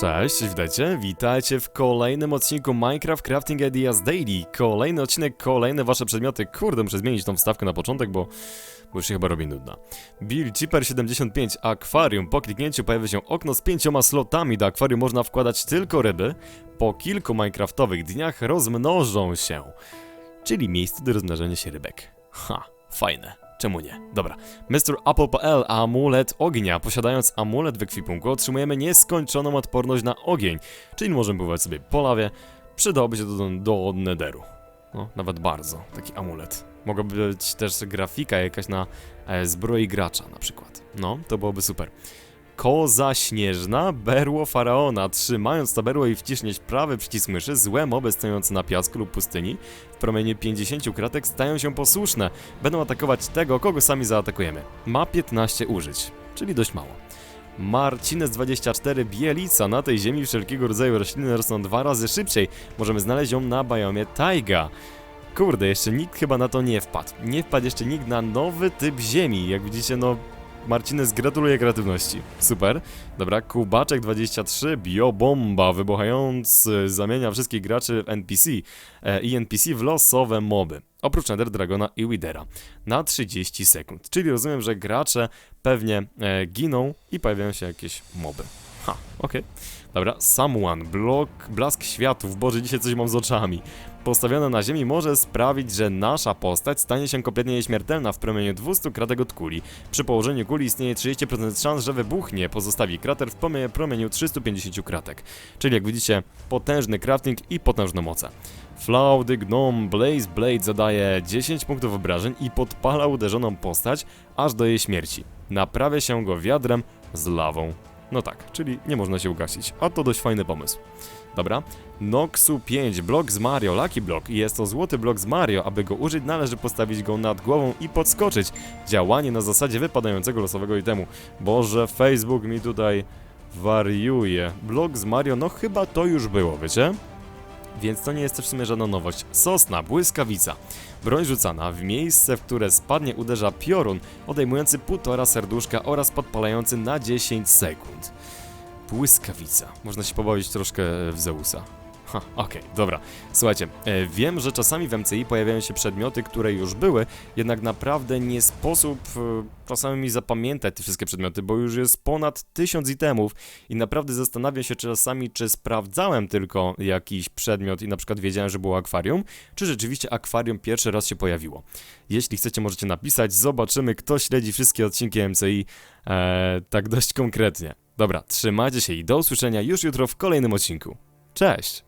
Cześć, witajcie, witajcie w kolejnym odcinku Minecraft Crafting Ideas Daily. Kolejny odcinek, kolejne wasze przedmioty. Kurde, muszę zmienić tą wstawkę na początek, bo, bo już się chyba robi nudna. Bill Cheaper 75 Akwarium. Po kliknięciu pojawia się okno z pięcioma slotami. Do akwarium można wkładać tylko ryby. Po kilku minecraftowych dniach rozmnożą się. Czyli miejsce do rozmnażania się rybek. Ha, fajne. Czemu nie? Dobra. Mr. Apple.pl Amulet ognia. Posiadając amulet w ekwipunku otrzymujemy nieskończoną odporność na ogień, czyli możemy pływać sobie po lawie. Przydałoby się do, do nederu. No, nawet bardzo. Taki amulet. Mogłaby być też grafika jakaś na e, zbroi gracza na przykład. No, to byłoby super. Koza śnieżna, berło faraona. Trzymając to berło i wciśniesz prawy przycisk myszy, złe moby stojące na piasku lub pustyni w promieniu 50 kratek stają się posłuszne. Będą atakować tego, kogo sami zaatakujemy. Ma 15 użyć, czyli dość mało. Marcinez 24 Bielica. Na tej ziemi wszelkiego rodzaju rośliny rosną dwa razy szybciej. Możemy znaleźć ją na biomie Taiga. Kurde, jeszcze nikt chyba na to nie wpadł. Nie wpadł jeszcze nikt na nowy typ ziemi. Jak widzicie, no Marcinez gratuluję kreatywności. Super. Dobra, Kubaczek 23, biobomba, wybuchający zamienia wszystkich graczy w NPC e, i NPC w losowe moby. Oprócz Nether Dragona i Widera. Na 30 sekund. Czyli rozumiem, że gracze pewnie e, giną i pojawiają się jakieś moby. Ha, okej. Dobra, Someone, blok, blask światów, boże, dzisiaj coś mam z oczami. Postawione na ziemi może sprawić, że nasza postać stanie się kompletnie nieśmiertelna w promieniu 200 kratek od kuli. Przy położeniu kuli istnieje 30% szans, że wybuchnie, pozostawi krater w promieniu 350 kratek. Czyli jak widzicie, potężny crafting i potężne moce. Flaudy Gnome Blaze Blade zadaje 10 punktów obrażeń i podpala uderzoną postać aż do jej śmierci. Naprawia się go wiadrem z lawą. No tak, czyli nie można się ugasić. A to dość fajny pomysł. Dobra. Noxu 5, blok z Mario, Lucky Block. Jest to złoty blok z Mario. Aby go użyć, należy postawić go nad głową i podskoczyć. Działanie na zasadzie wypadającego losowego itemu. Boże, Facebook mi tutaj wariuje. Blok z Mario, no chyba to już było, wiecie? Więc to nie jest też w sumie żadna nowość. Sosna, błyskawica. Broń rzucana w miejsce, w które spadnie uderza piorun, odejmujący półtora serduszka oraz podpalający na 10 sekund. Błyskawica. Można się pobawić troszkę w Zeusa. Okej, dobra. Słuchajcie, e, wiem, że czasami w MCI pojawiają się przedmioty, które już były, jednak naprawdę nie sposób e, czasami zapamiętać te wszystkie przedmioty, bo już jest ponad tysiąc itemów i naprawdę zastanawiam się czasami, czy sprawdzałem tylko jakiś przedmiot i na przykład wiedziałem, że było akwarium, czy rzeczywiście akwarium pierwszy raz się pojawiło. Jeśli chcecie, możecie napisać, zobaczymy, kto śledzi wszystkie odcinki MCI e, tak dość konkretnie. Dobra, trzymajcie się i do usłyszenia już jutro w kolejnym odcinku. Cześć!